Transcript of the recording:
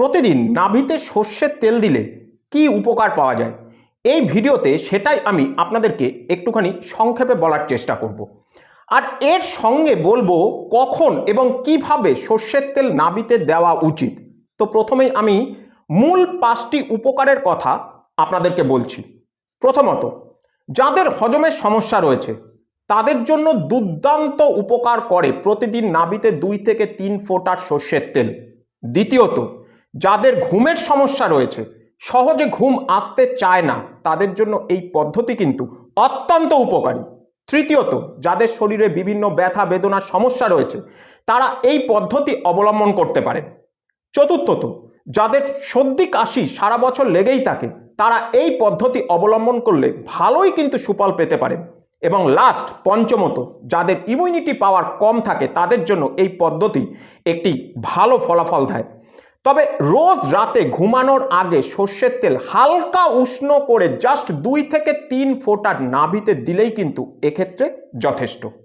প্রতিদিন নাভিতে সর্ষের তেল দিলে কি উপকার পাওয়া যায়? এই ভিডিওতে সেটাই আমি আপনাদেরকে একটুখানি সংক্ষেপে বলার চেষ্টা করব। আর এর সঙ্গে বলব কখন এবং কীভাবে সর্ষের তেল নাভিতে দেওয়া উচিত। তো প্রথমেই আমি মূল পাঁচটি উপকারের কথা আপনাদেরকে বলছি। প্রথমত, যাদের হজমের সমস্যা রয়েছে, তাদের জন্য দুর্দান্ত উপকার করে প্রতিদিন নাভিতে দুই থেকে তিন ফোঁটার সর্ষের তেল। দ্বিতীয়ত যাদের ঘুমের সমস্যা রয়েছে, সহজে ঘুম আসতে চায় না, তাদের জন্য এই পদ্ধতি কিন্তু অত্যন্ত উপকারী। তৃতীয়ত, যাদের শরীরে বিভিন্ন ব্যথা বেদনার সমস্যা রয়েছে, তারা এই পদ্ধতি অবলম্বন করতে পারেন। চতুর্থত, যাদের সর্দি, কাশি সারা বছর লেগেই থাকে, তারা এই পদ্ধতি অবলম্বন করলে ভালোই কিন্তু সুফল পেতে পারেন। এবং লাস্ট পঞ্চমত, যাদের ইমিউনিটি পাওয়ার কম থাকে, তাদের জন্য এই পদ্ধতি একটি ভালো ফলাফল দেয়। তবে রোজ রাতে ঘুমানোর আগে সর্ষের তেল হালকা উষ্ণ করে জাস্ট দুই থেকে তিন ফোটার নাভিতে দিলেই কিন্তু এক্ষেত্রে যথেষ্ট।